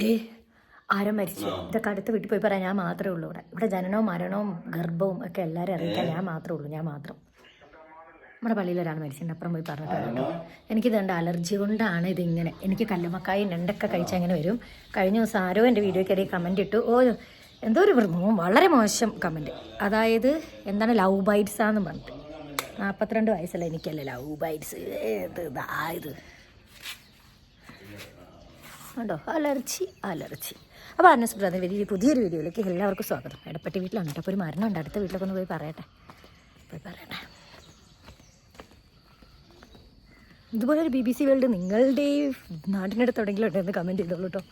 ദേ ആരോ മരിച്ചു. ഇതൊക്കെ അടുത്ത വീട്ടിൽ പോയി പറയാൻ ഞാൻ മാത്രമേ ഉള്ളൂ ഇവിടെ. ഇവിടെ ജനനവും മരണവും ഗർഭവും ഒക്കെ എല്ലാവരും അറിയിക്കാൻ ഞാൻ മാത്രമേ ഉള്ളൂ. ഞാൻ മാത്രം. നമ്മുടെ പള്ളിയിൽ ഒരാൾ മരിച്ചിട്ടുണ്ട് അപ്പുറം പോയി പറഞ്ഞിട്ടുണ്ട് എനിക്കിത് കണ്ട അലർജി കൊണ്ടാണ് ഇതിങ്ങനെ. എനിക്ക് കല്ലുമക്കായും രണ്ടൊക്കെ കഴിച്ചാൽ ഇങ്ങനെ വരും. കഴിഞ്ഞ ദിവസം ആരോ എന്റെ വീഡിയോയ്ക്കിടയിൽ കമന്റ് ഇട്ടു. ഓ എന്തോ ഒരു മൃഗവും വളരെ മോശം കമന്റ് അതായത് എന്താണ് ലവ് ബൈറ്റ്സാന്ന് പറഞ്ഞിട്ട്. നാൽപ്പത്തിരണ്ട് വയസ്സല്ല എനിക്കല്ലേ ലവ് ബൈറ്റ്സ്? ഏത് ഇതാ ഇത്? ഉണ്ടോ? അലർജി അലർജി അപ്പോൾ അനസ് ബ്രദർ വലിയ പുതിയൊരു വീഡിയോയിലേക്ക് എല്ലാവർക്കും സ്വാഗതം. എടപ്പട്ടി വീട്ടിലാണ് കേട്ടോ. അപ്പോൾ ഒരു മരണമുണ്ട് അടുത്ത വീട്ടിലൊക്കെ ഒന്ന് പോയി പറയട്ടെ. പോയി പറയട്ടെ. ഇതുപോലെ ഒരു ബി ബി സി വേൾഡ് നിങ്ങളുടെ നാടിനടുത്ത് എവിടെയെങ്കിലും ഉണ്ടെന്ന് കമന്റ് ചെയ്തോളൂ കേട്ടോ.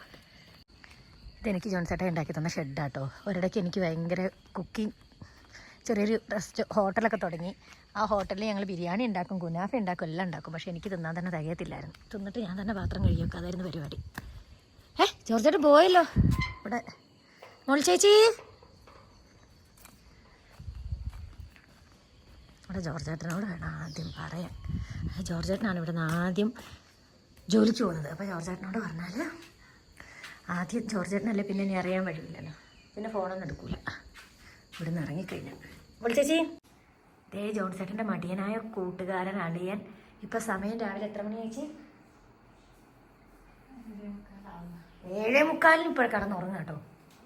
ഇതെനിക്ക് ജോൺസേട്ട ഉണ്ടാക്കി തന്ന ഷെഡാട്ടോ ഒരിടയ്ക്ക് എനിക്ക് ഭയങ്കര കുക്കിംഗ് ചെറിയൊരു റെസ്റ്റ് ഹോട്ടലൊക്കെ തുടങ്ങി. ആ ഹോട്ടലിൽ ഞങ്ങൾ ബിരിയാണി ഉണ്ടാക്കും കുനാഫ ഉണ്ടാക്കും എല്ലാം ഉണ്ടാക്കും. പക്ഷേ എനിക്ക് തിന്നാൻ തന്നെ തികയത്തില്ലായിരുന്നു. തിന്നിട്ട് ഞാൻ തന്നെ പാത്രം കഴിയൊക്കെ അതായിരുന്നു പരിപാടി. ഏ ജോർജേട്ടൻ പോയല്ലോ. ഇവിടെ. മോൾ ചേച്ചി. ഇവിടെ ജോർജേട്ടനോട് വേണം ആദ്യം പറയാൻ. ജോർജേട്ടനാണ് ഇവിടെ നിന്ന് ആദ്യം ജോലിക്ക് പോകുന്നത്. അപ്പോൾ ജോർജേട്ടനോട് പറഞ്ഞാൽ ആദ്യം ജോർജേട്ടനല്ലേ പിന്നെ ഇനി അറിയാൻ വഴിയില്ലല്ലോ. പിന്നെ ഫോണൊന്നും എടുക്കൂല. ഇവിടെ നിന്ന് ഇറങ്ങിക്കഴിഞ്ഞു. വിളിച്ചേച്ചി ചേച്ചി. ദേ ജോൺസേട്ടന്റെ മടിയനായ കൂട്ടുകാരൻ അളിയൻ. ഇപ്പോൾ സമയം രാവിലെ എത്ര മണി ചേച്ചി? ഏഴേ മുക്കാലിന് ഇപ്പോൾ കിടന്നുറങ്ങുക കേട്ടോ.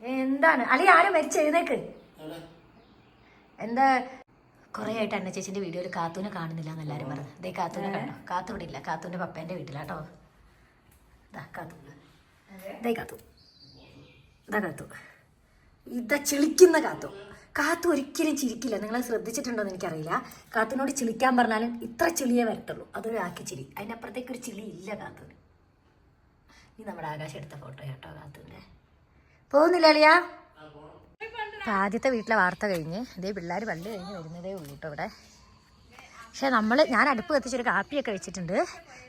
എന്താണ്? അല്ലെ ആരും മരിച്ചു? എഴുന്നേക്ക്. എന്താ? കുറേ ആയിട്ട് അന്ന ചേച്ചിന്റെ വീഡിയോയിൽ കാത്തൂനെ കാണുന്നില്ല എന്ന് എല്ലാവരും പറഞ്ഞു. ദേ കാത്തൂനെ കാണോ കാത്തു ഇവിടെ ഇല്ല. കാത്തൂന്റെ പപ്പേന്റെ വീട്ടിലാട്ടോ ഇതാ കാത്തു. കാത്തു. ഇതാ കാത്തു. ഇതാ ചിളിക്കുന്ന കാത്തു. കാത്തു ഒരിക്കലും ചിരിക്കില്ല. നിങ്ങൾ ശ്രദ്ധിച്ചിട്ടുണ്ടോ എന്ന് എനിക്കറിയില്ല. കാത്തുനോട് ചിളിക്കാൻ പറഞ്ഞാലും ഇത്ര ചിളിയേ വരത്തുള്ളൂ. അതൊരു ആക്കി ചിരി. അതിന്റെ അപ്പുറത്തേക്ക് ഒരു ചിളി ഇല്ല കാത്തുന് ഈ നമ്മുടെ ആകാശം എടുത്ത ഫോട്ടോ കേട്ടോ കാത്തുന്റെ പോകുന്നില്ല അളിയാ? ഇപ്പം ആദ്യത്തെ വീട്ടിലെ വാർത്ത കഴിഞ്ഞ് ഇതേ പിള്ളേർ പള്ളി കഴിഞ്ഞ് വരുന്നതേ ഉള്ളൂ കേട്ടോ ഇവിടെ. പക്ഷേ നമ്മൾ ഞാൻ അടുപ്പ് കത്തിച്ചൊരു കാപ്പിയൊക്കെ വെച്ചിട്ടുണ്ട്.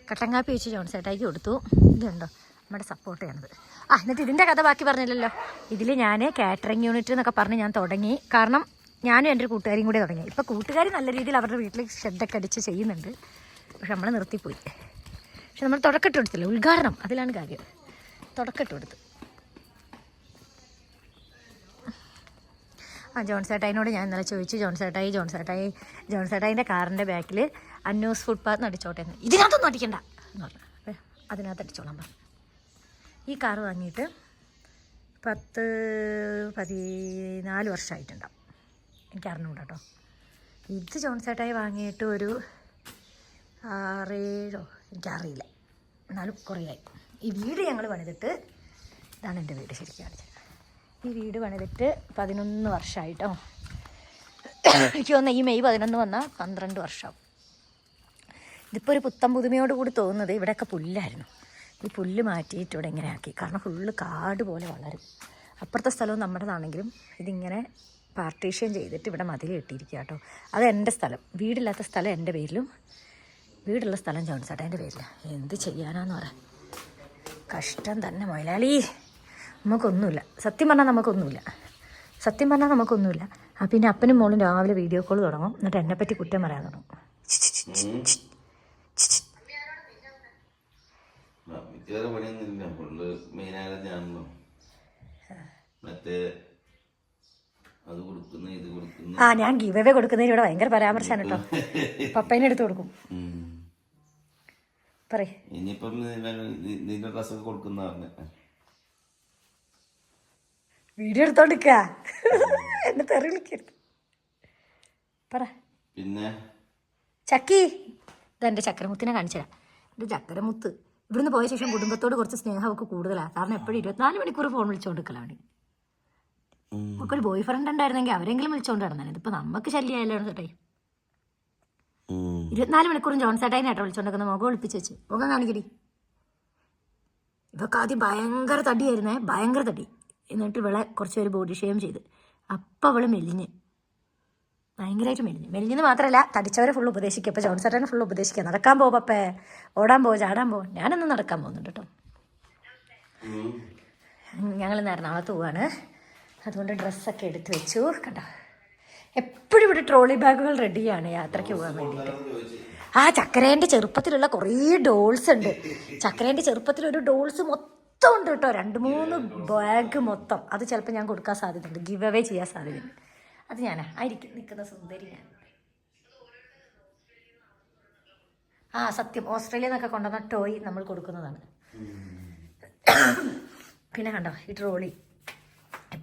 കട്ടൻ കാപ്പി വെച്ച് ജോൺസേട്ടായിക്ക് കൊടുത്തു. ഇതുണ്ടോ നമ്മുടെ സപ്പോർട്ട് ചെയ്യണത് ആ എന്നിട്ട് ഇതിന്റെ കഥ ബാക്കി പറഞ്ഞില്ലല്ലോ. ഇതിൽ ഞാൻ കാറ്ററിംഗ് യൂണിറ്റ് എന്നൊക്കെ പറഞ്ഞ് ഞാൻ തുടങ്ങി. കാരണം ഞാനും എന്റെ ഒരു കൂട്ടുകാരിയും കൂടി തുടങ്ങി. ഇപ്പോൾ കൂട്ടുകാർ നല്ല രീതിയിൽ അവരുടെ വീട്ടിൽ ഷെഡൊക്കെ അടിച്ച് ചെയ്യുന്നുണ്ട്. പക്ഷെ നമ്മൾ നിർത്തിപ്പോയി. പക്ഷെ നമ്മൾ തുടക്കട്ട് കൊടുത്തില്ല ഉദ്ഘാടനം. അതിലാണ് കാര്യം. തുടക്കട്ട് കൊടുത്തു ആ ജോൺസേട്ടായിനോട് ഞാൻ ഇന്നലെ ചോദിച്ചു ജോൺസേട്ടായി ജോൺസേട്ടായി ജോൺസേട്ടായിന്റെ കാറിന്റെ ബാക്കിൽ അന്നൂസ് ഫുട്പാത്ത് അടിച്ചോട്ടെ എന്ന്. ഇതിനകത്തൊന്നും അടിക്കണ്ട. എന്ന് പറഞ്ഞു. അപ്പോൾ അതിനകത്ത് അടിച്ചോളാം പറഞ്ഞു ഈ കാറ് വാങ്ങിയിട്ട് പത്ത് പതിനാല് വർഷമായിട്ടുണ്ടാവും എനിക്ക് അറിഞ്ഞുകൂടാട്ടോ കേട്ടോ ഇത് ജോൺസേട്ടായി വാങ്ങിയിട്ട് ഒരു ആറേഴോ? എനിക്കറിയില്ല. എന്നാലും കുറേയായി. ഈ വീട് ഞങ്ങൾ പണിതിട്ട് ഇതാണ് എന്റെ വീട് ശരിക്കും കാണിച്ചത്. ഈ വീട് പണിതിട്ട് പതിനൊന്ന് വർഷമായിട്ടോ എനിക്ക് തോന്നുന്നു ഈ മെയ് പതിനൊന്ന് വന്നാൽ പന്ത്രണ്ട് വർഷമാവും ഇതിപ്പോൾ ഒരു പുത്തം പുതുമയോട് കൂടി തോന്നുന്നത് ഇവിടെയൊക്കെ പുല്ലായിരുന്നു. ഈ പുല്ല് മാറ്റിയിട്ട് ഇവിടെ ഇങ്ങനെ ആക്കി. കാരണം ഫുള്ള് കാട് പോലെ വളരും. അപ്പുറത്തെ സ്ഥലവും നമ്മുടേതാണെങ്കിലും ഇതിങ്ങനെ പാർട്ടീഷൻ ചെയ്തിട്ട് ഇവിടെ മതിൽ കെട്ടിയിരിക്കുക കേട്ടോ അത് എന്റെ സ്ഥലം. വീടില്ലാത്ത സ്ഥലം എന്റെ പേരിലും വീടുള്ള സ്ഥലം ജോൺസേട്ടാ എന്റെ പേരിലാണ് എന്ത് ചെയ്യാനാന്ന് പറയാം കഷ്ടം തന്നെ മൊയലാളി. നമുക്കൊന്നുമില്ല. സത്യം പറഞ്ഞാൽ നമുക്കൊന്നുമില്ല. സത്യം പറഞ്ഞാൽ നമുക്കൊന്നുമില്ല. ആ പിന്നെ അപ്പനും മോളും രാവിലെ വീഡിയോ കോൾ തുടങ്ങും. എന്നിട്ട് എന്നെ പറ്റി കുറ്റം പറയാൻ തുടങ്ങും. ആ ഞാൻ ഗീവേ കൊടുക്കുന്നതിന് ഇവിടെ ഭയങ്കര പരാമർശമാണ് കേട്ടോ. പപ്പേനെ എടുത്ത് കൊടുക്കും. ഇനിയിപ്പം നിന്റെ ഡ്രസ്സൊക്കെ കൊടുക്കുന്ന പറഞ്ഞ. വീഡിയോ എടുത്തോണ്ടിക്ക എന്നെ തെറി വിളിക്കരുത്. പറ. പിന്നെ? ചക്കി. ഇതെന്റെ ചക്കരമുത്തിനെ കാണിച്ചുതരാം ഇത് ചക്കരമുത്ത് ഇവിടുന്ന് പോയ ശേഷം കുടുംബത്തോട് കുറച്ച് സ്നേഹമൊക്കെ കൂടുതലാണ് കാരണം എപ്പോഴും ഇരുപത്തിനാല് മണിക്കൂർ ഫോൺ വിളിച്ചുകൊണ്ടിരിക്കലാണ്. നമുക്കൊരു ബോയ് ഫ്രണ്ട് ഉണ്ടായിരുന്നെങ്കിൽ അവരെങ്കിലും വിളിച്ചുകൊണ്ട് നടന്നാണ് ഇതിപ്പോൾ നമുക്ക് ശല്യമായല്ലോ ചേട്ടേ. ഇരുപത്തിനാല് മണിക്കൂറും ജോൺ സേട്ടായി നേട്ടം വിളിച്ചോണ്ടിരിക്കുന്ന മുഖം ഒളിപ്പിച്ച് വെച്ച്. മുഖം കാണിക്കടി. ഇവക്ക് ആദ്യം ഭയങ്കര തടിയായിരുന്നേ. ഭയങ്കര തടി. എന്നിട്ട് ഇവളെ കുറച്ച് പേര് ബോഡി ഷെയിം ചെയ്ത്. അപ്പം അവൾ മെലിഞ്ഞ്. ഭയങ്കരമായിട്ട് മെലിഞ്ഞ്. മെലിഞ്ഞെന്ന് മാത്രമല്ല തടിച്ചവരെ ഫുൾ ഉപദേശിക്കുക അപ്പോൾ ജോൺ സേട്ടനെ ഫുൾ ഉപദേശിക്കുക നടക്കാൻ പോകും അപ്പേ ഓടാൻ പോകും ചാടാൻ പോ. ഞാനൊന്നും നടക്കാൻ പോകുന്നുണ്ട് കേട്ടോ. ഞങ്ങൾ ഇന്ന് എറണാകുളത്ത് പോവാണ്. അതുകൊണ്ട് ഡ്രസ്സൊക്കെ എടുത്ത് വെച്ചു. കണ്ടോ? എപ്പോഴും ഇവിടെ ട്രോളി ബാഗുകൾ റെഡിയാണ് യാത്രയ്ക്ക് പോകാൻ വേണ്ടിയിട്ട്. ആ ചക്കരേന്റെ ചെറുപ്പത്തിലുള്ള കുറേ ഡോൾസ് ഉണ്ട്. ചക്കരേന്റെ ചെറുപ്പത്തിൽ ഒരു ഡോൾസ് മൊത്തം ഉണ്ട് കേട്ടോ. രണ്ട് മൂന്ന് ബാഗ് മൊത്തം. അത് ചിലപ്പോൾ ഞാൻ കൊടുക്കാൻ സാധ്യതയുണ്ട്. ഗിവ് അവേ ചെയ്യാൻ സാധ്യതയുണ്ട്. അത് ഞാൻ ആയിരിക്കും. നിൽക്കുന്ന സുന്ദരി ഞാൻ. ആ സത്യം. ഓസ്ട്രേലിയ നിന്നൊക്കെ കൊണ്ടുവന്ന ടോയ് നമ്മൾ കൊടുക്കുന്നതാണ്. പിന്നെ കണ്ടോ? ഈ ട്രോളി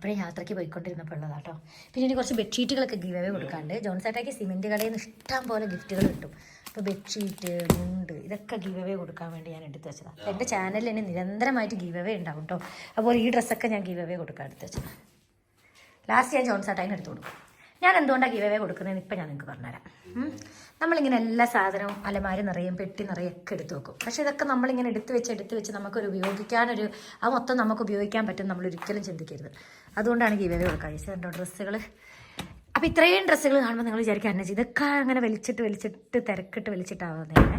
എപ്പോഴും യാത്രയ്ക്ക് പോയിക്കൊണ്ടിരുന്നപ്പോൾ ഉള്ളതാട്ടോ പിന്നെ ഇനി കുറച്ച് ബെഡ്ഷീറ്റുകളൊക്കെ ഗീവ് അവേ കൊടുക്കാണ്ട്. ജോൺസേട്ടയ്ക്ക് സിമെന്റ് കടയിൽ നിന്ന് ഇഷ്ടം പോലെ ഗിഫ്റ്റുകൾ കിട്ടും. അപ്പോൾ ബെഡ്ഷീറ്റ് മുണ്ട് ഇതൊക്കെ ഗീവ് അവേ കൊടുക്കാൻ വേണ്ടി ഞാൻ എടുത്ത് വെച്ചതാണ് എന്റെ ചാനലിൽ ഇനി നിരന്തരമായിട്ട് ഗീവ് അവേ ഉണ്ടാവും കേട്ടോ അപ്പോൾ ഈ ഡ്രസ്സൊക്കെ ഞാൻ ഗീവ് അവേ കൊടുക്കാൻ എടുത്ത് വെച്ചതാണ് ലാസ്റ്റ് ഞാൻ ജോൺസേട്ടായിന് എടുത്തു കൊടുക്കും. ഞാൻ എന്തുകൊണ്ടാണ് ഗീവ് അവേ കൊടുക്കുന്നതെന്ന് ഇപ്പം ഞാൻ നിങ്ങൾക്ക് പറഞ്ഞുതരാം. നമ്മളിങ്ങനെ എല്ലാ സാധനവും അലമാരി നിറയും പെട്ടി നിറയും ഒക്കെ എടുത്ത് വെക്കും. പക്ഷേ ഇതൊക്കെ നമ്മളിങ്ങനെ എടുത്ത് വെച്ച് എടുത്ത് വെച്ച് നമുക്കൊരു ഉപയോഗിക്കാനൊരു ആ മൊത്തം നമുക്ക് ഉപയോഗിക്കാൻ പറ്റും നമ്മൾ ഒരിക്കലും ചിന്തിക്കരുത്. അതുകൊണ്ടാണ് ഗീവ് കഴിച്ചത് കണ്ടോ? ഡ്രസ്സുകൾ അപ്പോൾ ഇത്രയും ഡ്രസ്സുകൾ കാണുമ്പോൾ നിങ്ങൾ വിചാരിക്കുക എന്നെ ഇതൊക്കെ അങ്ങനെ വലിച്ചിട്ട് വലിച്ചിട്ട് തിരക്കിട്ട് വലിച്ചിട്ടാവുന്നതന്നെ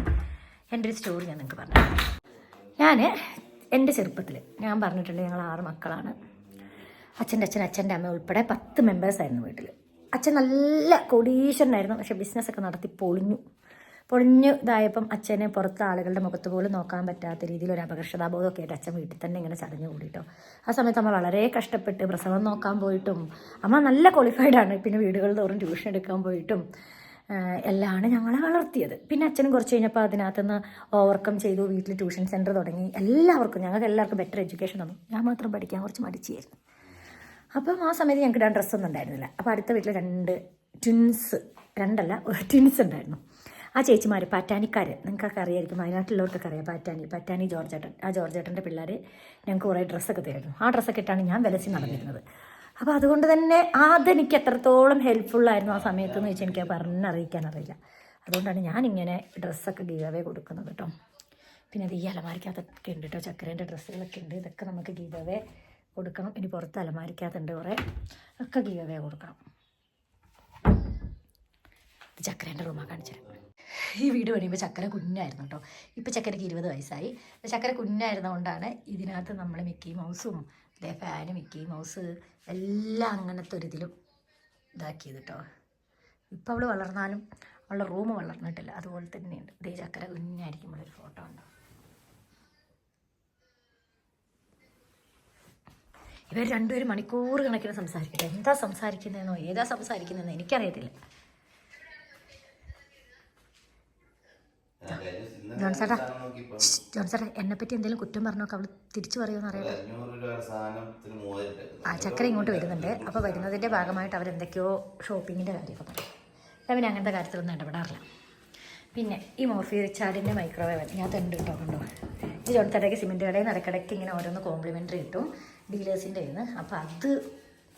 എന്റെ ഒരു സ്റ്റോറി ഞാൻ നിങ്ങൾക്ക് പറഞ്ഞു ഞാൻ എന്റെ ചെറുപ്പത്തിൽ ഞാൻ പറഞ്ഞിട്ടുണ്ട് ഞങ്ങൾ ആറ് മക്കളാണ്. അച്ഛന്റെ അച്ഛൻ അച്ഛന്റെ അമ്മ ഉൾപ്പെടെ പത്ത് മെമ്പേഴ്സായിരുന്നു വീട്ടിൽ അച്ഛൻ നല്ല കോടീശ്വരനായിരുന്നു പക്ഷെ ബിസിനസ്സൊക്കെ നടത്തി പൊളിഞ്ഞു. പൊളിഞ്ഞു ഇതായപ്പം അച്ഛനെ പുറത്ത് ആളുകളുടെ മുഖത്ത് പോലും നോക്കാൻ പറ്റാത്ത രീതിയിൽ ഒരു അപകർഷതാബോധമൊക്കെ ആയിട്ട് അച്ഛൻ വീട്ടിൽ തന്നെ ഇങ്ങനെ ചടഞ്ഞു കൂടിയിട്ടോ ആ സമയത്ത് നമ്മൾ വളരെ കഷ്ടപ്പെട്ട് പ്രസവം നോക്കാൻ പോയിട്ടും അമ്മ നല്ല ക്വാളിഫൈഡ് ആണ്. പിന്നെ വീടുകളിൽ തോറും ട്യൂഷൻ എടുക്കാൻ പോയിട്ടും എല്ലാമാണ് ഞങ്ങളെ വളർത്തിയത്. പിന്നെ അച്ഛനും കുറച്ച് കഴിഞ്ഞപ്പോൾ അതിനകത്തുനിന്ന് ഓവർകം ചെയ്തു വീട്ടിൽ ട്യൂഷൻ സെന്റർ തുടങ്ങി. എല്ലാവർക്കും ഞങ്ങൾക്ക് എല്ലാവർക്കും ബെറ്റർ എഡ്യൂക്കേഷൻ തന്നു. ഞാൻ മാത്രം പഠിക്കാൻ കുറച്ച് മടിച്ചായിരുന്നു അപ്പം ആ സമയത്ത് ഞങ്ങൾക്ക് ഇടാൻ ഡ്രസ്സൊന്നും ഉണ്ടായിരുന്നില്ല. അപ്പോൾ അടുത്ത വീട്ടിൽ രണ്ട് ട്വിൻസ് രണ്ടല്ല ട്വിൻസ് ഉണ്ടായിരുന്നു. ആ ചേച്ചിമാർ പാറ്റാനിക്കാർ നിങ്ങൾക്കൊക്കെ അറിയായിരിക്കും വയനാട്ടിലുള്ളവർക്കൊക്കെ അറിയാം പാറ്റാനി പാറ്റാനി ജോർജേട്ടൻ. ആ ജോർജേട്ടന്റെ പിള്ളേർ ഞങ്ങൾക്ക് കുറേ ഡ്രസ്സൊക്കെ തരുന്നു ആ ഡ്രസ്സൊക്കെ ഇട്ടാണ് ഞാൻ വിലസി നടന്നിരുന്നത്. അപ്പോൾ അതുകൊണ്ട് തന്നെ അതെനിക്ക് എത്രത്തോളം ഹെൽപ്ഫുള്ളായിരുന്നു ആ സമയത്ത് എന്ന് വെച്ചാൽ എനിക്ക് പറഞ്ഞറിയിക്കാൻ അറിയില്ല അതുകൊണ്ടാണ് ഞാനിങ്ങനെ ഡ്രസ്സൊക്കെ ഗീവവേ കൊടുക്കുന്നത് കേട്ടോ പിന്നെ അത് ഈ അലമാരിക്കകത്തൊക്കെ ഉണ്ട് കേട്ടോ ചക്കരേന്റെ ഡ്രസ്സുകളൊക്കെ ഉണ്ട്. ഇതൊക്കെ നമുക്ക് ഗീവവേ കൊടുക്കണം. ഇനി പുറത്ത് അലമാരിക്കകത്തുണ്ട് കുറേ ഒക്കെ ഗീവവേ കൊടുക്കണം. ചക്രേന്റെ റൂമാണ് കാണിച്ചത് ഈ വീട് പണിയുമ്പോൾ ചക്കര കുഞ്ഞായിരുന്നു കേട്ടോ. ഇപ്പോൾ ചക്കരയ്ക്ക് ഇരുപത് വയസ്സായി. അപ്പോൾ ചക്കര കുഞ്ഞായിരുന്നതുകൊണ്ടാണ് ഇതിനകത്ത് നമ്മൾ മിക്കി മൗസും അതേ ഫാന് മിക്കി മൗസ് എല്ലാം അങ്ങനത്തെ ഒരു ഇതിലും ഇതാക്കിയത് കേട്ടോ. ഇപ്പം അവൾ വളർന്നാലും അവളുടെ റൂം വളർന്നിട്ടില്ല. അതുപോലെ തന്നെയുണ്ട്. ഇതേ ചക്കര കുഞ്ഞായിരിക്കുമ്പോഴൊരു ഫോട്ടോ ഉണ്ട് ഇവർ രണ്ടുപേരും മണിക്കൂർ കണക്കിന് സംസാരിക്കട്ടെ എന്താ സംസാരിക്കുന്നതെന്നോ? ഏതാ സംസാരിക്കുന്നതെന്നോ എനിക്കറിയത്തില്ല. ജോൺസേട്ടാ ജോൺസേട്ടാ എന്നെ പറ്റി എന്തെങ്കിലും കുറ്റം പറഞ്ഞോക്കെ അവൾ തിരിച്ചു പറയുമെന്ന് അറിയാം ആ ചക്കര ഇങ്ങോട്ട് വരുന്നുണ്ട്. അപ്പോൾ വരുന്നതിന്റെ ഭാഗമായിട്ട് അവരെന്തൊക്കെയോ ഷോപ്പിങ്ങിന്റെ കാര്യമൊക്കെ പറയും. അവൻ അങ്ങനത്തെ കാര്യത്തിലൊന്നും ഇടപെടാറില്ല. പിന്നെ ഈ മോർഫി ചാടിന്റെ മൈക്രോവേവ് ഞാൻ തണ്ട് കേട്ടോ കണ്ടോ? ഇത് ജോൺസേട്ടയ്ക്ക് സിമെന്റ് കടയിൽ നിന്ന് ഇടയ്ക്കിടയ്ക്ക് ഇങ്ങനെ ഓരോന്ന് കോംപ്ലിമെന്ററി കിട്ടും ഡീലേഴ്സിന്റെ നിന്ന് അപ്പോൾ അത്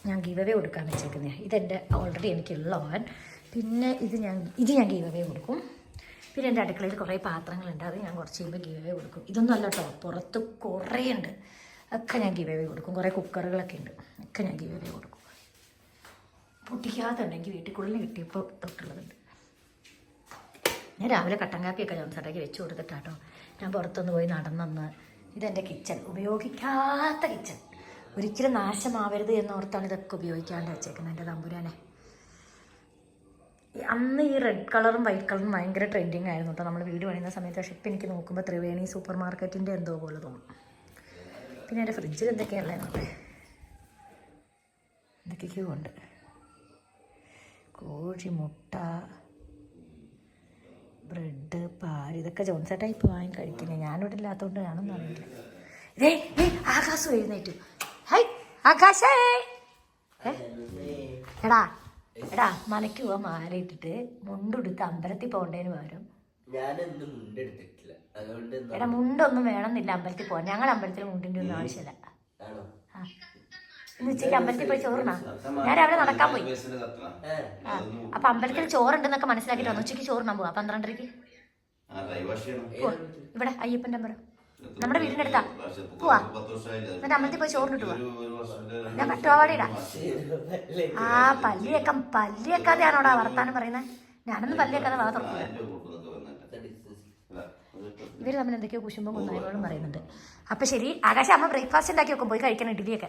ഞാൻ ഗീവ് അവേ കൊടുക്കാൻ വെച്ചേക്കുന്നത് ഇതെന്റെ ഓൾറെഡി എനിക്കുള്ള ഓവൻ പിന്നെ ഇത് ഞാൻ ഇത് ഞാൻ ഗീവ് അവേ കൊടുക്കും. പിന്നെ എന്റെ അടുക്കളയിൽ കുറേ പാത്രങ്ങളുണ്ട്. അത് ഞാൻ കുറച്ച് കഴിയുമ്പോൾ ഗീവ് കൊടുക്കും. ഇതൊന്നും അല്ല കേട്ടോ പുറത്ത് കുറേ ഉണ്ട്. ഒക്കെ ഞാൻ ഗീവ് കൊടുക്കും. കുറേ കുക്കറുകളൊക്കെ ഉണ്ട്. ഒക്കെ ഞാൻ ഗീവ് കൊടുക്കും. പൊട്ടിക്കാത്തുണ്ടെങ്കിൽ വീട്ടിൽ കുള്ളിന് കിട്ടിയപ്പോൾ തൊട്ടുള്ളതുണ്ട്. ഞാൻ രാവിലെ കട്ടൻ കാപ്പിയൊക്കെ ഞാൻ ജോൺസേട്ടയ്ക്ക് വെച്ച് കൊടുത്തിട്ടാട്ടോ ഞാൻ പുറത്തൊന്ന് പോയി നടന്നെന്ന് ഇതെന്റെ കിച്ചൺ. ഉപയോഗിക്കാത്ത കിച്ചൺ. ഒരിക്കലും നാശമാവരുത് എന്നോർത്താണ് ഇതൊക്കെ ഉപയോഗിക്കാണ്ട് വെച്ചേക്കുന്നത് എന്റെ തമ്പുരാനെ. അന്ന് ഈ റെഡ് കളറും വൈറ്റ് കളറും ഭയങ്കര ട്രെൻഡിങ് ആയിരുന്നു കേട്ടോ നമ്മൾ വീട് പണിയുന്ന സമയത്ത് പക്ഷേ ഇപ്പം എനിക്ക് നോക്കുമ്പോൾ ത്രിവേണി സൂപ്പർ മാർക്കറ്റിന്റെ എന്തോ പോലെ തോന്നും. പിന്നെ എന്റെ ഫ്രിഡ്ജിൽ എന്തൊക്കെയല്ലേ നോക്കേ എന്തൊക്കെയൊക്കെയോ ഉണ്ട്? കോഴി മുട്ട ബ്രെഡ് പാൽ ഇതൊക്കെ ജോൺസേട്ടാ ഇപ്പോൾ വാങ്ങി കഴിക്കുന്നത് ഞാനിവിടെ ഇല്ലാത്തതുകൊണ്ട് കാണുമെന്ന് അറിയില്ല. ഇതേ ആകാശം എഴുന്നേറ്റു. ഹൈ ആകാശേ? എടാ എടാ മലയ്ക്ക് പോവാൻ മാലയിട്ടിട്ട് മുണ്ടുടുത്ത് അമ്പലത്തിൽ പോകേണ്ടതിന് പകരം. ഞാനെന്നും മുണ്ടെടുത്തിട്ടില്ല. അതുകൊണ്ട് എടാ മുണ്ടൊന്നും വേണമെന്നില്ല അമ്പലത്തിൽ പോകാൻ ഞങ്ങൾ അമ്പലത്തിൽ മുണ്ടിന്റെ ഒന്നും ആവശ്യമില്ല. ആ. ഇന്ന് ഉച്ചയ്ക്ക് അമ്പലത്തിൽ പോയി ചോറിനാ ഞാൻ രാവിലെ നടക്കാൻ പോയി. അപ്പൊ അമ്പലത്തിൽ ചോറുണ്ടെന്നൊക്കെ മനസ്സിലാക്കിട്ട് വന്നു. ഉച്ചയ്ക്ക് ചോറിനാൻ പോവാ. പന്ത്രണ്ടരക്ക് ഇവിടെ അയ്യപ്പന്റെ അമ്പലം. നമ്മുടെ വീടിന്റെ അടുത്താ. പോവാ. എന്നിട്ട് അമ്പലത്തിൽ പോയി ചോറിനിട്ട് പോവാ. ഞാൻ പട്ടുപാവാടിയിടാ ആ പല്ലിയൊക്കെ പല്ലിയൊക്കാതെയാണോടാ വർത്താനം പറയുന്നത് ഞാനൊന്നും പല്ലിയൊക്കാതെ വാ തുറക്കില്ല. ഇവർ തമ്മിൽ എന്തൊക്കെയോ കുശുമ്പും കുന്നായ്മകളും പറയുന്നുണ്ട്. അപ്പൊ ശരി ആകാശം അമ്മ ബ്രേക്ക്ഫാസ്റ്റ് ഉണ്ടാക്കി വെക്കും പോയി കഴിക്കണം ഇഡ്ഡലിയൊക്കെ.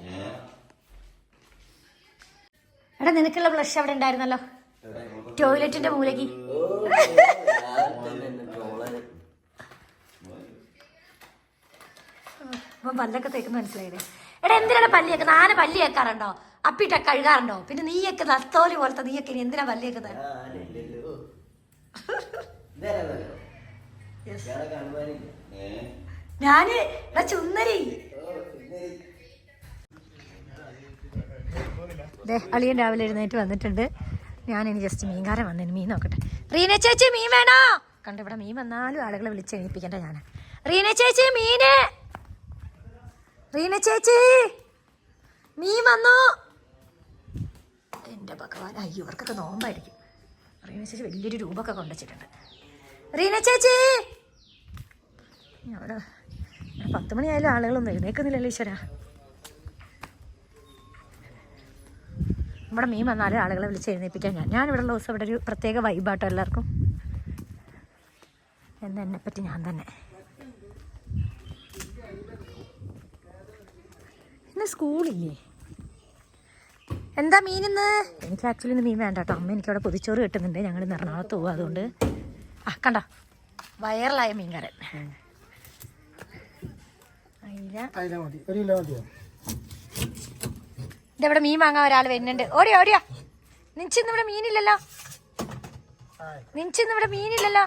എടാ നിനക്കുള്ള ബ്ലഷ് അവിടെ ഉണ്ടായിരുന്നല്ലോ? ടോയ്ലറ്റിന്റെ മൂലയ്ക്ക് ഓ രാവിലെ തന്നെ എന്നെ ട്രോളാൻ അപ്പം പല്ലൊക്കെ തേക്കുന്ന മനസ്സിലായില്ലേ? എടാ എന്തിനാണ് പല്ലി വെക്കുന്നത് ആന പല്ലി വെക്കാറുണ്ടോ അപ്പിട്ട കഴുകാറുണ്ടോ? പിന്നെ നീയൊക്കെ നത്തോലി പോലത്തെ നീയൊക്കെ ഇനി എന്തിനാ പല്ലി വെക്കുന്നത് ആനല്ലല്ലോ ഇതാരാന്നറിയോ? ഏ? ഞാൻ എടാ ചുന്നരി. അളിയൻ രാവിലെ എഴുന്നേറ്റ് വന്നിട്ടുണ്ട്. ഞാൻ ഇനി ജസ്റ്റ് മീൻകാരൻ വന്നതിന് മീൻ നോക്കട്ടെ. റീന ചേച്ചി മീൻ വേണോ? കണ്ടിവിടെ മീൻ വന്നാലും ആളുകളെ വിളിച്ച് എണീപ്പിക്കണ്ട ഞാൻ റീന ചേച്ചി മീന്. റീന ചേച്ചി നീ വന്നു? എന്റെ ഭഗവാൻ അയ്യോ ഇവർക്കൊക്കെ നോമ്പായിരിക്കും. റീന ചേച്ചി വലിയൊരു രൂപമൊക്കെ കൊണ്ടുവച്ചിട്ടുണ്ട്. റീന ചേച്ചി! അവിടെ പത്ത് മണിയായാലും ആളുകളൊന്നും എഴുന്നേക്കുന്നില്ലല്ലോ ഈശ്വര. നമ്മുടെ മീൻ വന്നാലും ആളുകളെ വിളിച്ച് എഴുന്നേൽപ്പിക്കാൻ ഞാൻ. ഉള്ള ദിവസം ഇവിടെ ഒരു പ്രത്യേക വൈബാട്ടോ എല്ലാവർക്കും. എന്നെ എന്നെപ്പറ്റി ഞാൻ തന്നെ. ഇന്ന് സ്കൂളില്ലേ? എന്താ മീനിന്ന് എനിക്ക് ആക്ച്വലി ഇന്ന് മീൻ വേണ്ട കേട്ടോ. അമ്മ എനിക്കവിടെ പൊതിച്ചോറ് കിട്ടുന്നുണ്ട്. ഞങ്ങൾ ഇന്ന് എറണാകുളത്ത് പോകും അതുകൊണ്ട്. ആ കണ്ട? വൈറലായ മീൻകാരൻ. ഒരു ഇതെവിടെ മീൻ വാങ്ങാൻ ഒരാൾ വരുന്നുണ്ട്. ഓടിയോ ഓടിയോ. നിഞ്ചിന്ന് ഇവിടെ മീനില്ലല്ലോ. നിഞ്ചിന്ന് ഇവിടെ മീനില്ലല്ലോ.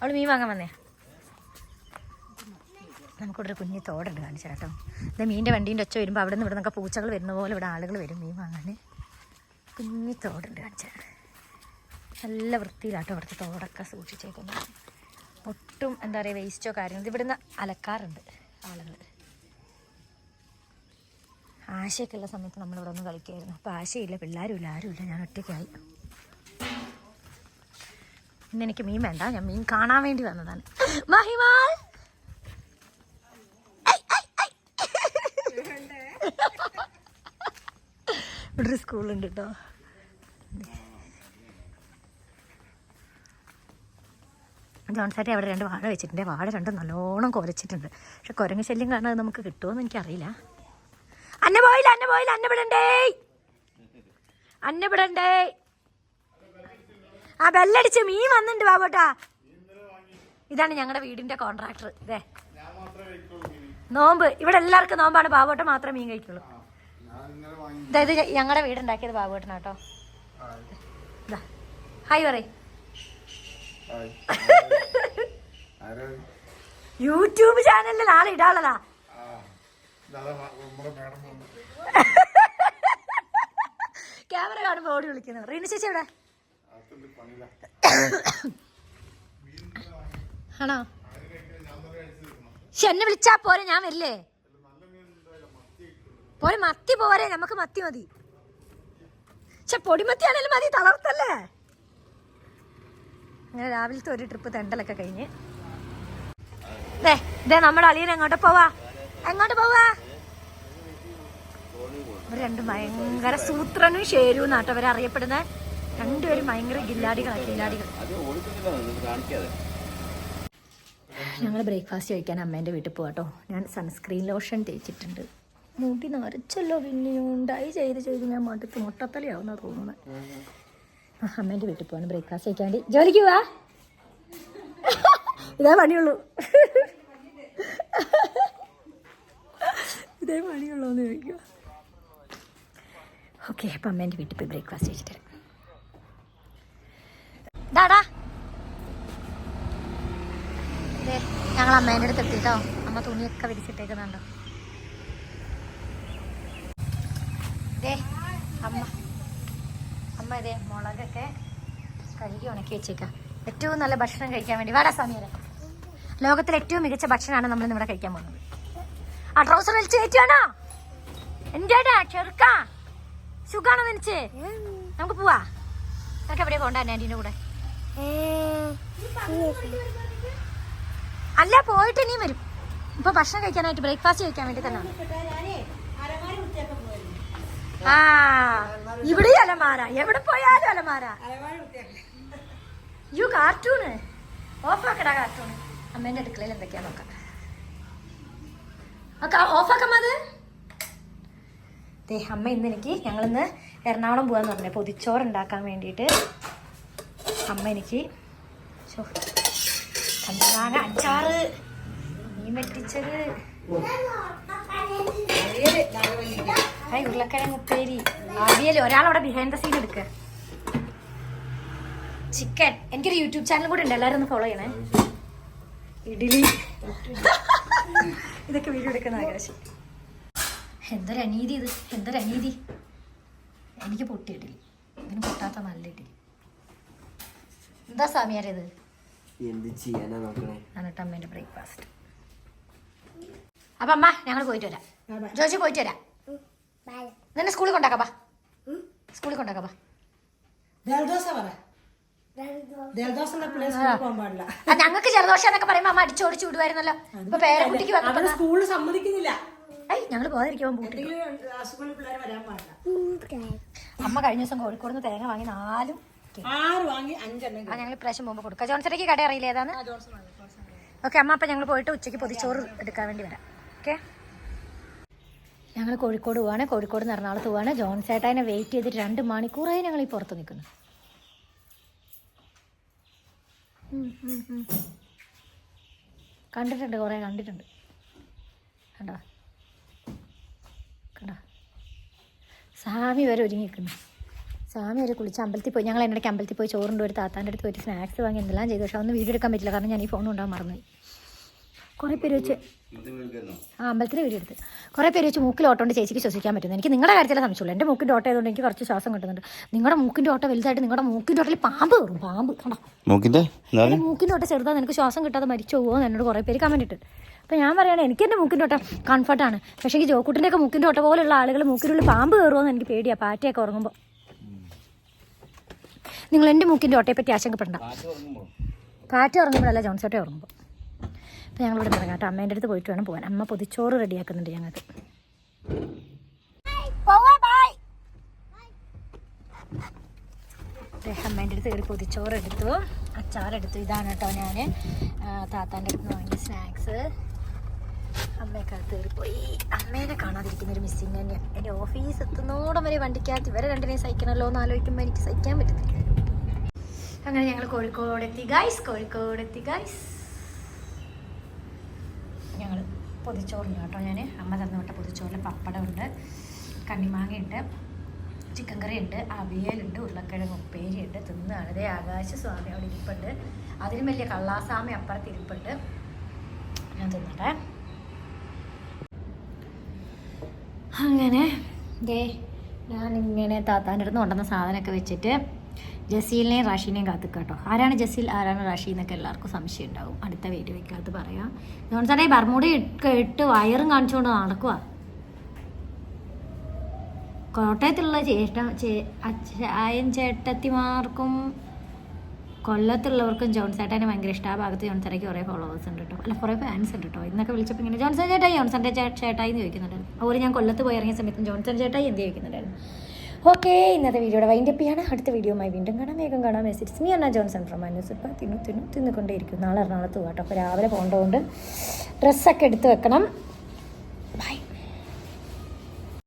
അവൾ മീൻ വാങ്ങാൻ വന്നേ. നമുക്കിവിടെ ഒരു കുഞ്ഞി തോടുണ്ട് കാണിച്ചു കേട്ടോ ഇത് മീന്റെ വണ്ടീന്റെ ഒച്ച വരുമ്പോൾ അവിടെ നിന്ന് ഇവിടെ നിന്നൊക്കെ പൂച്ചകൾ വരുന്ന പോലെ ഇവിടെ ആളുകൾ വരും മീൻ വാങ്ങാൻ. കുഞ്ഞി തോടുണ്ട് കാണിച്ച നല്ല വൃത്തിയിലാട്ടോ അവിടുത്തെ തോടൊക്കെ സൂക്ഷിച്ചേക്കുന്നത്. ഒട്ടും എന്താ പറയുക വേസ്റ്റോ കാര്യങ്ങൾ ഇവിടുന്ന് അലക്കാറുണ്ട് ആളുകൾ ആശയൊക്കെ ഉള്ള സമയത്ത് നമ്മളിവിടെ ഒന്ന് കളിക്കുമായിരുന്നു അപ്പോൾ ആശയില്ല പിള്ളേരും ഇല്ല ആരുമില്ല ഞാൻ ഒറ്റയ്ക്കായി. ഇന്ന് എനിക്ക് മീൻ വേണ്ട. ഞാൻ മീൻ കാണാൻ വേണ്ടി വന്നതാണ്. മഹിമാൽ. ഇവിടെ സ്കൂളുണ്ട് കേട്ടോ ജോൺസാറ്റി അവിടെ രണ്ട് വാഴ വെച്ചിട്ടുണ്ട്. വാഴ രണ്ടും നല്ലോണം കുരച്ചിട്ടുണ്ട്. പക്ഷെ കുരങ്ങ് ശല്യം കാരണം അത് നമുക്ക് കിട്ടുമോയെന്ന് എനിക്കറിയില്ല. അന്ന പോയില്ല അന്ന പോയില്ല അന്ന വിടണ്ടേ. വിടണ്ടേ. ആ ബെല്ലടിച്ച് മീൻ വന്നിട്ടുണ്ട് ബാബോട്ടാ. ഇതാണ് ഞങ്ങളുടെ വീടിന്റെ കോൺട്രാക്ടർ. ഇതേ നോമ്പ്. ഇവിടെ എല്ലാവർക്കും നോമ്പാണ്. ബാബോട്ട മാത്രമേ മീൻ കഴിക്കുള്ളൂ. അതായത് ഞങ്ങളുടെ വീടുണ്ടാക്കിയത് ബാബോട്ടനാട്ടോ ദാ. ഹായ് പറയ്. യൂട്യൂബ് ചാനലിൽ നാളെ ഇടാളതാ ക്യാമറ കാണുമ്പോ ഓടി വിളിക്കുന്നു. റീന ചേച്ചി എവിടെ? ആണോ? എന്നെ വിളിച്ചാ പോരെ ഞാൻ വരില്ലേ? പോരെ മത്തി പോരെ നമുക്ക് മത്തി മതി. പക്ഷെ പൊടിമത്തി ആണെങ്കിലും മതി തളർത്തല്ലേ? അങ്ങനെ രാവിലത്തെ ഒരു ട്രിപ്പ് തെണ്ടലൊക്കെ കഴിഞ്ഞ്. ദേ ദേ നമ്മുടെ അളിയൻ എങ്ങോട്ട് പോവാ? എങ്ങോട്ട് പോവാ? രണ്ടും ഭയങ്കര സൂത്രനും ഷേരും എന്നാട്ടോ രണ്ടുപേരും ഭയങ്കര ഗില്ലാടികളാണ് ഗില്ലാടികൾ. ഞങ്ങൾ ബ്രേക്ക്ഫാസ്റ്റ് കഴിക്കാൻ അമ്മേന്റെ വീട്ടിൽ പോകാട്ടോ ഞാൻ സൺസ്ക്രീൻ ലോഷൻ തേച്ചിട്ടുണ്ട്. മുടി നരച്ചല്ലോ പിന്നെയും ഡൈ ചെയ്ത് ചെയ്ത് ഞാൻ മടുത്ത് മുട്ടത്തലയാവുന്ന തോന്നുന്നത് ആ, അമ്മേന്റെ വീട്ടിൽ പോകണം ബ്രേക്ക്ഫാസ്റ്റ് കഴിക്കാൻ വേണ്ടി. ജോലിക്ക് പോവാ? ഇതേ പണിയുള്ളൂ. ഇതേ പണിയുള്ളൂ എന്ന് ചോദിക്കുക ഓക്കെ അപ്പം അമ്മേന്റെ വീട്ടിൽ പോയി ബ്രേക്ക്ഫാസ്റ്റ് കഴിച്ചിട്ട് ഡാടാ ഞങ്ങൾ അമ്മേന്റെ അടുത്ത് എത്തിട്ടോ. അമ്മ തുണിയൊക്കെ വിരിച്ചിട്ടേക്കുന്നുണ്ടോ. ദേ അമ്മ. അമ്മ ഇതേ മുളകൊക്കെ കഴുകി ഉണക്കി വെച്ചേക്ക. ഏറ്റവും നല്ല ഭക്ഷണം കഴിക്കാൻ വേണ്ടി. വാടാ സമീര ലോകത്തിലെ ഏറ്റവും മികച്ച ഭക്ഷണമാണ് നമ്മൾ ഇവിടെ കഴിക്കാൻ പോകുന്നത്. ആ ട്രൗസർ വലിച്ചു കയറ്റുവാണോ? എന്റേടാ ചെറുക്കാ? സുഖാണോ നിനച്ച് നമുക്ക് പോവാ. നമുക്ക് എവിടെയാ പോണ്ട ആന്റീന്റെ കൂടെ? അല്ല പോയിട്ട് ഇനിയും വരും. ഇപ്പൊ ഭക്ഷണം കഴിക്കാനായിട്ട് ബ്രേക്ക്ഫാസ്റ്റ് കഴിക്കാൻ വേണ്ടി തന്നെ ആ ഇവിടെ അലമാര. എവിടെ പോയാലും അലമാര. യു കാർട്ടൂണ് ഓഫാക്കടാ കാർട്ടൂണ് അമ്മേന്റെ അടുക്കളയിൽ എന്തൊക്കെയാ നോക്കാം. ഓഫാക്കാം അത്. അമ്മ ഇന്ന് എനിക്ക് ഞങ്ങളിന്ന് എറണാകുളം പോകാന്ന് പറഞ്ഞു പൊതിച്ചോറ് ഉണ്ടാക്കാൻ വേണ്ടിയിട്ട് അമ്മ എനിക്ക്. കണ്ടമാങ്ങ അച്ചാറ് മീൻ വെട്ടിച്ചത്. ഉരുളക്കിഴങ്ങ് ഉപ്പേരി. അവിയൽ ഒരാളവിടെ ബിഹൈൻഡ് ദ സീൻ എടുക്കുക ചിക്കൻ. എനിക്കൊരു യൂട്യൂബ് ചാനൽ കൂടെ ഉണ്ട് എല്ലാവരും ഒന്ന് ഫോളോ ചെയ്യണേ. ഇഡ്ഡലി. ഇതൊക്കെ വീഡിയോ എടുക്കുന്ന ആകാശം. എന്തൊരു അനീതി ഇത് എന്തൊരു അനീതി. എനിക്ക് പൊട്ടി ഇഡ്ഡലി. ഇതിന് പൊട്ടാത്ത നല്ല ഇഡ്ഡലി. എന്താ സ്വാമിയാരത് എന്ത് ചെയ്യാനാ നോക്കണേ? എന്നിട്ട് അമ്മേന്റെ ബ്രേക്ക്ഫാസ്റ്റ് അപ്പൊ അമ്മ ഞങ്ങൾ പോയിട്ട് വരാം. ജോജി പോയിട്ട് വരാം. നിന്നെ സ്കൂളിൽ കൊണ്ടാക്കാ സ്കൂളിൽ കൊണ്ടാക്കാ ഞങ്ങൾക്ക് ജലദോഷം എന്നൊക്കെ പറയുമ്പോ അമ്മ അടിച്ചോടിച്ച് വിടുവായിരുന്നല്ലോ. ഇപ്പൊ പേരക്കുട്ടിക്ക് കുട്ടിക്ക് വന്നപ്പോ സ്കൂളിൽ സമ്മതിക്കുന്നില്ല. ഏയ് ഞങ്ങൾ പോകാതിരിക്കാൻ അമ്മ കഴിഞ്ഞ ദിവസം കോഴിക്കോട് നിന്ന് തേങ്ങ വാങ്ങി നാലും. ആറ് വാങ്ങി അഞ്ചെണ്ണം ആ ഞങ്ങൾ ഇപ്രാവശ്യം പോകുമ്പോൾ കൊടുക്കാം. ജോൺസണിക്ക് കട അറിയില്ല ഏതാണ് ഓക്കെ അമ്മ അപ്പം ഞങ്ങൾ പോയിട്ട് ഉച്ചയ്ക്ക് പൊതിച്ചോറ് എടുക്കാൻ വേണ്ടി വരാം. ഓക്കെ? ഞങ്ങൾ കോഴിക്കോട് പോവാണ്. കോഴിക്കോട് നിന്ന് എറണാകുളത്ത് പോവാണ്. ജോൺ ചേട്ടാനെ വെയിറ്റ് ചെയ്തിട്ട് രണ്ട് മണിക്കൂറായി ഞങ്ങൾ ഈ പുറത്ത് നിൽക്കുന്നു. കണ്ടിട്ടുണ്ട് കുറേ കണ്ടിട്ടുണ്ട്. കണ്ടോ? കണ്ടോ? സ്വാമി വരെ ഒരുങ്ങി നിൽക്കുന്നു. സ്വാമി ഒരു കുളിച്ച് അമ്പലത്തിൽ പോയി. ഞങ്ങൾ എന്റെ അമ്പലത്തിൽ പോയി ചോറുണ്ട്. ഒരു താത്താന്റെ അടുത്ത് പോയിട്ട് സ്നാക്സ് വാങ്ങി എന്തെല്ലാം ചെയ്തു. പക്ഷെ അതൊന്നും വീഡിയോ എടുക്കാൻ പറ്റില്ല. കാരണം ഞാൻ ഈ ഫോൺ കൊണ്ടാകാൻ മറന്നുപോയി. കുറേ പേര് വെച്ച് ആ അമ്പലത്തിൽ വീഡിയോ എടുത്ത്. കുറേ പേര് വെച്ച് മൂക്കിൽ ഓട്ടോണ്ട് ചേച്ചിക്ക് ശ്വസിക്കാൻ പറ്റുന്നു. എനിക്ക് നിങ്ങളുടെ കാര്യത്തിലെ സംശയമുള്ളൂ. എന്റെ മൂക്കിന്റെ ഓട്ടം ആയതുകൊണ്ട് എനിക്ക് കുറച്ച് ശ്വാസം കിട്ടുന്നുണ്ട്. നിങ്ങളുടെ മൂക്കിന്റെ ഓട്ടോ വലുതായിട്ട് നിങ്ങളുടെ മൂക്കിന്റെ ഓട്ടയിൽ പാമ്പ് കയറും. പാമ്പ്. കണ്ടോ? മൂക്കിന്റെ എന്റെ മൂക്കിന്റെ ഓട്ടം ചെറുതാണ് നിനക്ക് ശ്വാസം കിട്ടാതെ മരിച്ചു പോകുമോ എന്ന് എന്നോട് കുറേ പേര് കമന്റ് ഇട്ട് അപ്പോൾ ഞാൻ പറയുകയാണ് എനിക്ക് എന്റെ മൂക്കിന്റെ ഓട്ടം കംഫർട്ടാണ് പക്ഷേ ഈ ജോക്കൂട്ടിന്റെയൊക്കെ മൂക്കിന്റെ ഓട്ടം പോലുള്ള ആളുകൾ മൂക്കിനുള്ളിൽ പാമ്പ് കയറുമോ എന്ന് എനിക്ക് പേടിയാണ് പാറ്റയൊക്കെ ഉറങ്ങുമ്പോൾ നിങ്ങൾ എന്റെ മൂക്കിന്റെ ഓട്ടയെ പറ്റി ആശങ്കപ്പെടണ്ട. കാറ്റ് ഉറങ്ങുമ്പോഴല്ല ജോൺസോട്ടെ ഉറങ്ങുമ്പോൾ അപ്പോൾ ഞങ്ങൾ ഇവിടെ ഇറങ്ങാം കേട്ടോ. അമ്മേന്റെ അടുത്ത് പോയിട്ട് വേണം പോകാൻ. അമ്മ പൊതിച്ചോറ് റെഡിയാക്കുന്നുണ്ട് ഞങ്ങൾക്ക്. അമ്മേന്റെ അടുത്ത് കയറി പൊതിച്ചോറ് എടുത്തു. അച്ചാറെടുത്തു ഇതാണ് കേട്ടോ ഞാൻ താത്താന്റെ അടുത്ത് വാങ്ങിയ സ്നാക്സ് അമ്മയൊക്കെ പോയി അമ്മേനെ കാണാതിരിക്കുന്ന ഒരു മിസ്സിങ് തന്നെയാണ് എന്റെ ഓഫീസ് എത്തുന്നോടം വരെ വണ്ടിക്കകത്ത് ഇവരെ രണ്ടിനെയും സഹിക്കണമല്ലോ എന്ന് ആലോചിക്കുമ്പോൾ എനിക്ക് സഹിക്കാൻ പറ്റത്തില്ല. അങ്ങനെ ഞങ്ങൾ കോഴിക്കോട് എത്തി. ഗൈസ് കോഴിക്കോട് എത്തി. ഗൈസ് ഞങ്ങൾ പൊതിച്ചോറുണ്ട് കേട്ടോ ഞാൻ അമ്മ തന്നു വിട്ട പൊതിച്ചോറിൽ പപ്പടമുണ്ട് കണ്ണിമാങ്ങയുണ്ട് ചിക്കൻ കറി ഉണ്ട് അവിയലുണ്ട് ഉരുളക്കിഴങ്ങ് ഉപ്പേരിയുണ്ട് തിന്നാണ്. ഇതേ ആകാശ സ്വാമി അവിടെ ഇരിപ്പുണ്ട്. അതിലും വലിയ കള്ളാസ്വാമി അപ്പുറത്ത് ഇരിപ്പുണ്ട്. ഞാൻ തിന്നട്ടെ. അങ്ങനെ. ദേ ഞാൻ ഇങ്ങനെ താത്താന്റെ അടുത്ത് കൊണ്ടുവന്ന സാധനമൊക്കെ വെച്ചിട്ട് ജസീലിനെയും റാഷീനെയും കാത്തു കേട്ടോ ആരാണ് ജസീൽ? ആരാണ് റാഷി എന്നൊക്കെ എല്ലാവർക്കും സംശയം ഉണ്ടാവും. അടുത്ത വീഡിയോയ്ക്കകത്ത് പറയാം. ജോൺസണെ ബർമുടി ഇട്ട് ഇട്ട് വയറും കാണിച്ചുകൊണ്ട് നടക്കുക കോട്ടയത്തുള്ള ചേട്ട ചേ അച്ഛൻ ചേട്ടത്തിമാർക്കും കൊല്ലത്തുള്ളവർക്കും ജോൺസേട്ടനെ ഭയങ്കര ഇഷ്ടം. ആ ഭാഗത്ത് ജോൺസേട്ടയ്ക്ക് കുറേ ഫോളോവേഴ്സ് ഉണ്ട് കേട്ടോ അല്ല കുറേ ഫാൻസ് ഉണ്ട് കേട്ടോ ഇന്നൊക്കെ വിളിച്ചപ്പോൾ ഇങ്ങനെ ജോൺസൺ ചേട്ടായി ജോൺസൺ ചേട്ടായി എന്ന് ചോദിക്കുന്നുണ്ടായിരുന്നു. അവർ ഞാൻ കൊല്ലത്ത് പോയി ഇറങ്ങിയ സമയത്തും ജോൺസൺ ചേട്ടായി എന്ത് ചോദിക്കുന്നുണ്ടായിരുന്നു. ഓക്കെ ഇന്നത്തെ വീഡിയോയുടെ വൈൻഡപ്പ് ചെയ്യാണ്. അടുത്ത വീഡിയോയുമായി വീണ്ടും കാണാം. വേഗം കാണാം. Message me Anna Johnson from മനസ് ഇപ്പം തിന്നു തിന്നു തിന്നുകൊണ്ടേയിരിക്കും നാളെ എറണാകുളത്ത് പോകാം കേട്ടോ അപ്പോൾ രാവിലെ പോകേണ്ടതുകൊണ്ട് ഡ്രസ്സൊക്കെ എടുത്ത് വെക്കണം.